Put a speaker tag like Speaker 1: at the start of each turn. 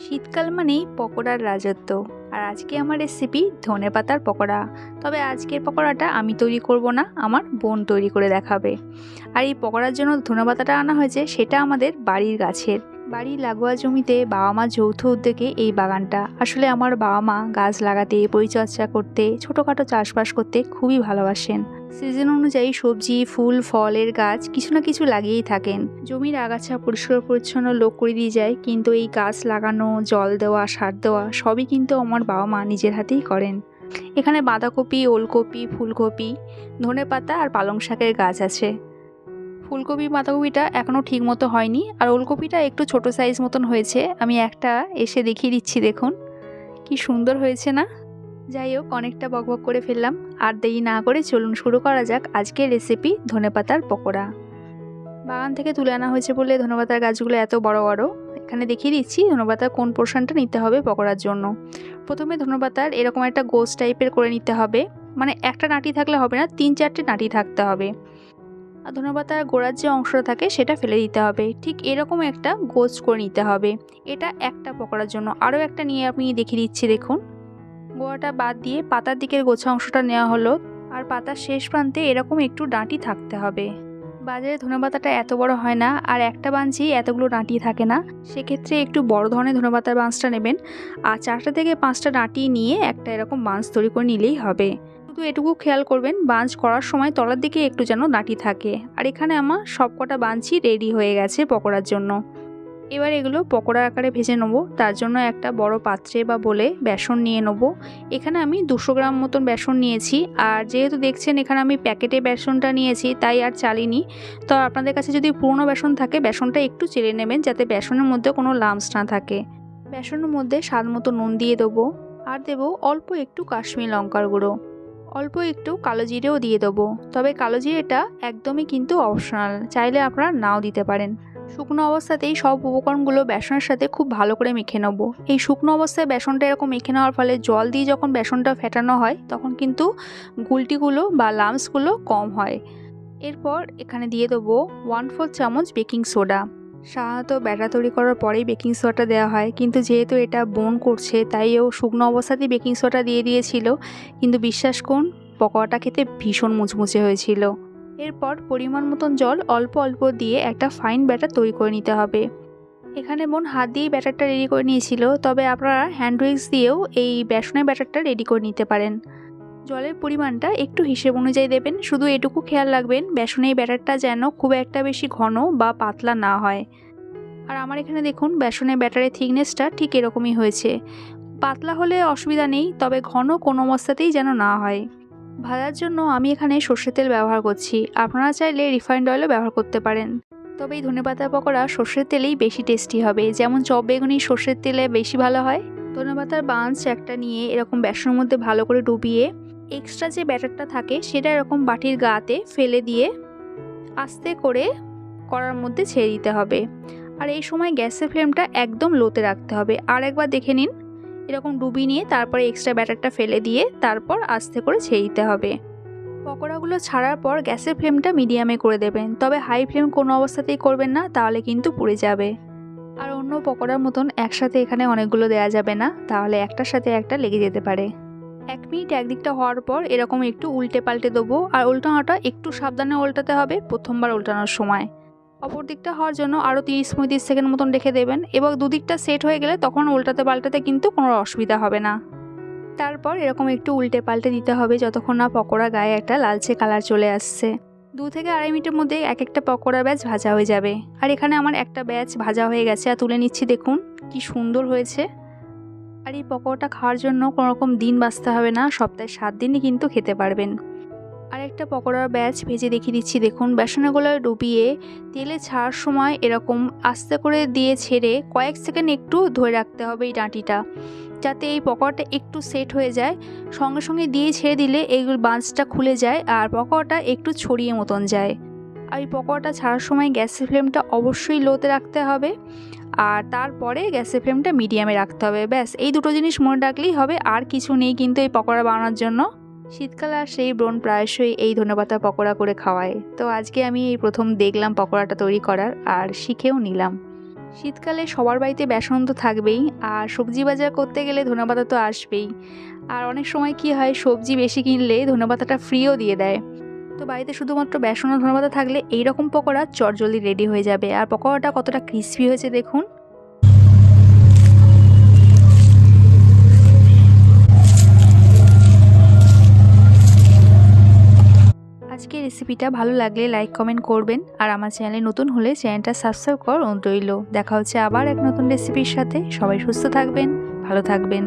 Speaker 1: শীতকাল মানেই পকোড়ার রাজত্ব। আর আজকে আমার রেসিপি ধনে পাতার পকোড়া। তবে আজকের পকোড়াটা আমি তৈরি করব না, আমার বোন তৈরি করে দেখাবে। আর এই পকোড়ার জন্য ধনে পাতাটা আনা হয়েছে, সেটা আমাদের বাড়ির গাছের। বাড়ির লাগোয়া জমিতে বাবা মা যৌথ উদ্যোগে এই বাগানটা। আসলে আমার বাবা মা গাছ লাগাতে, পরিচর্যা করতে, ছোটোখাটো চাষবাস করতে খুবই ভালোবাসেন। সিজন অনুযায়ী সবজি, ফুল, ফলের গাছ কিছু না কিছু লাগিয়েই থাকেন। জমির আগাছা পরিষ্কার, পরিচ্ছন্ন, লোক করে দিয়ে যায়, কিন্তু এই গাছ লাগানো, জল দেওয়া, সার দেওয়া সবই কিন্তু আমার বাবা মা নিজের হাতেই করেন। এখানে বাঁধাকপি, ওলকপি, ফুলকপি, ধনে পাতা আর পালং শাকের গাছ আছে। ফুলকপি, বাঁধাকপিটা এখনও ঠিক মতো হয়নি আর ওলকপিটা একটু ছোট সাইজ মতন হয়েছে। আমি একটা এসে দেখিয়ে দিচ্ছি, দেখুন। কি সুন্দর হয়েছে না? যাই হোক, অনেকটা বকবক করে ফেললাম। আর দেরি না করে চলুন, শুরু করা যাক আজকের রেসিপি ধনেপাতার পকোড়া। বাগান থেকে তুলে আনা হয়েছে বলে ধনেপাতার গাছগুলো এত বড় বড়। এখানে দেখিয়ে দিচ্ছি ধনেপাতার কোন পোর্শনটা নিতে হবে পকোড়ার জন্য। প্রথমে ধনেপাতার এরকম একটা গোস টাইপের করে নিতে হবে। মানে একটা নাটি থাকলে হবে না, তিন চারটে নাটি থাকতে হবে। আর ধনেপাতার গোড়ার যে অংশটা থাকে সেটা ফেলে দিতে হবে। ঠিক এরকম একটা গোছ করে নিতে হবে। এটা একটা পকোড়ার জন্য। আরও একটা নিয়ে আপনি দেখিয়ে দিচ্ছি, দেখুন। গোড়াটা বাদ দিয়ে পাতার দিকের গোছা অংশটা নেওয়া হলো, আর পাতার শেষ প্রান্তে এরকম একটু ডাঁটি থাকতে হবে। বাজারে ধনেপাতাটা এত বড় হয় না, আর একটা বাঞ্চি এতগুলো ডাঁটি থাকে না। সেক্ষেত্রে একটু বড় ধরনের ধনেপাতার বাঁশটা নেবেন, আর চারটা থেকে পাঁচটা ডাঁটি নিয়ে একটা এরকম বাঁশ তৈরি করে নিলেই হবে। শুধু এটুকু খেয়াল করবেন, বাঞ্চ করার সময় তলার দিকে একটু যেন ডাঁটি থাকে। আর এখানে আমার সবকটা বাঞ্চি রেডি হয়ে গেছে পকোড়ার জন্য। এবার এগুলো পকোড়া আকারে ভেজে নেব। তার জন্য একটা বড় পাত্রে বা বলে বেসন নিয়ে নেব। এখানে আমি দুশো গ্রাম মতন বেসন নিয়েছি। আর যেহেতু দেখছেন এখানে আমি প্যাকেটে বেসনটা নিয়েছি, তাই আর চালিনি। তো আপনাদের কাছে যদি পুরনো বেসন থাকে, বেসনটা একটু চেলে নেবেন যাতে বেসনের মধ্যে কোনো লামস না থাকে। বেসনের মধ্যে স্বাদ মতো নুন দিয়ে দেবো। আর দেবো অল্প একটু কাশ্মীর লঙ্কার গুঁড়ো। অল্প একটু কালো জিরেও দিয়ে দেবো। তবে কালো জিরেটা একদমই কিন্তু অপশনাল। চাইলে আপনারা নাও দিতে পারেন। শুকনো অবস্থাতেই সব উপকরণগুলো বেসনের সাথে খুব ভালো করে মেখে নেব। এই শুকনো অবস্থায় বেসনটা এরকম মেখে নেওয়ার ফলে জল দিয়ে যখন বেসনটা ফেটানো হয়, তখন কিন্তু গুলটিগুলো বা লামসগুলো কম হয়। এরপর এখানে দিয়ে দেবো ওয়ান ফোর চামচ বেকিং সোডা। সাধারণত ব্যাটা তৈরি করার পরেই বেকিং সোডাটা দেওয়া হয়, কিন্তু যেহেতু এটা বোন করছে, তাই ও শুকনো অবস্থাতেই বেকিং সোডা দিয়ে দিয়েছিল। কিন্তু বিশ্বাস করুন, পকোড়াটা খেতে ভীষণ মুচমুচে হয়েছিল। এরপর পরিমাণ মতন জল অল্প অল্প দিয়ে একটা ফাইন ব্যাটার তৈরি করে নিতে হবে। এখানে বোন হাত দিয়েই ব্যাটারটা রেডি করে নিয়েছিল, তবে আপনারা হ্যান্ড উইক্স দিয়েও এই বেসনের ব্যাটারটা রেডি করে নিতে পারেন। জলের পরিমাণটা একটু হিসেব অনুযায়ী দেবেন, শুধু এটুকু খেয়াল রাখবেন বেসনের ব্যাটারটা যেন খুব একটা বেশি ঘন বা পাতলা না হয়। আর আমার এখানে দেখুন, বেসনের ব্যাটারের থিকনেসটা ঠিক এরকমই হয়েছে। পাতলা হলে অসুবিধা নেই, তবে ঘন কোনো অবস্থাতেই যেন না হয়। ভাজার জন্য আমি এখানে সর্ষের তেল ব্যবহার করছি। আপনারা চাইলে রিফাইন্ড অয়েলও ব্যবহার করতে পারেন। তবে এই ধনেপাতা পকোড়া সর্ষের তেলেই বেশি টেস্টি হবে। যেমন চপ বেগুনি সর্ষের তেলে বেশি ভালো হয়। ধনেপাতার বাঞ্চ একটা নিয়ে এরকম বেসনের মধ্যে ভালো করে ডুবিয়ে এক্সট্রা যে ব্যাটারটা থাকে সেটা এরকম বাটির গাতে ফেলে দিয়ে আস্তে করে কড়ার মধ্যে ছেড়ে দিতে হবে। আর এই সময় গ্যাসের ফ্লেমটা একদম লোতে রাখতে হবে। আর একবার দেখে নিন এরকম ডুবিয়ে নিয়ে তারপরে এক্সট্রা ব্যাটারটা ফেলে দিয়ে তারপর আস্তে করে ছেড়ে দিতে হবে। পকোড়াগুলো ছাড়ার পর গ্যাসের ফ্লেমটা মিডিয়ামে করে দেবেন। তবে হাই ফ্লেম কোনো অবস্থাতেই করবেন না, তাহলে কিন্তু পুড়ে যাবে। আর অন্য পকোড়ার মতন একসাথে এখানে অনেকগুলো দেওয়া যাবে না, তাহলে একটার সাথে একটা লেগে যেতে পারে। এক মিনিট একদিকটা হওয়ার পর এরকম একটু উল্টে পাল্টে দেবো। আর উল্টানোটা একটু সাবধানে উল্টাতে হবে প্রথমবার উল্টানোর সময়। অপর দিকটা হওয়ার জন্য আরও তিরিশ পঁয়ত্রিশ সেকেন্ড মতন রেখে দেবেন এবং দুদিকটা সেট হয়ে গেলে তখন উল্টাতে পাল্টাতে কিন্তু কোনো অসুবিধা হবে না। তারপর এরকম একটু উল্টে পাল্টে দিতে হবে যতক্ষণ না পকোড়া গায়ে একটা লালচে কালার চলে আসছে। দু থেকে আড়াই মিনিটের মধ্যে এক একটা পকোড়া ব্যাচ ভাজা হয়ে যাবে। আর এখানে আমার একটা ব্যাচ ভাজা হয়ে গেছে, আর তুলে নিচ্ছি দেখুন, কি সুন্দর হয়েছে। আর এই পকোড়াটা খাওয়ার জন্য কোনোরকম দিন বাঁচতে হবে না, সপ্তাহে সাত দিনই কিন্তু খেতে পারবেন। আরেকটা পকোড়ার ব্যাচ ভেজে দেখিয়ে দিচ্ছি। দেখুন বেসনগুলোয় ডুবিয়ে তেলে ছাড়ার সময় এরকম আস্তে করে দিয়ে ছেড়ে কয়েক সেকেন্ড একটু ধরে রাখতে হবে এই ডাঁটিটা, যাতে এই পকোড়াটা একটু সেট হয়ে যায়। সঙ্গে সঙ্গে দিয়ে ছেড়ে দিলে এই বাঁচটা খুলে যায় আর পকোড়াটা একটু ছড়িয়ে মতন যায়। আর এই পকোড়াটা ছাড়ার সময় গ্যাসের ফ্লেমটা অবশ্যই লোতে রাখতে হবে আর তারপরে গ্যাসের ফ্লেমটা মিডিয়ামে রাখতে হবে। ব্যাস, এই দুটো জিনিস মনে রাখলেই হবে। আর কিছু নেই কিন্তু এই পকোড়া বানানোর জন্য। শীতকাল আর সেই ব্রণ প্রায়শই এই ধনেপাতা পকোড়া করে খাওয়ায়। তো আজকে আমি এই প্রথম দেখলাম পকোড়াটা তৈরি করার, আর শিখেও নিলাম। শীতকালে সবার বাড়িতে বেসন তো থাকবেই, আর সবজি বাজার করতে গেলে ধনেপাতা তো আসবেই। আর অনেক সময় কি হয়, সবজি বেশি কিনলে ধনেপাতাটা ফ্রিও দিয়ে দেয়। তো বাড়িতে শুধুমাত্র বেসন আর ধনেপাতা থাকলে এই রকম পকোড়া চটজলদি রেডি হয়ে যাবে। আর পকোড়াটা কতটা ক্রিস্পি হয়েছে দেখুন। আজকে রেসিপিটা ভালো লাগলে লাইক কমেন্ট করবেন। আর আমার চ্যানেলে নতুন হলে চ্যানেলটা সাবস্ক্রাইব কর অন্তইল দেখা হচ্ছে আবার এক নতুন রেসিপির সাথে। সবাই সুস্থ থাকবেন, ভালো থাকবেন।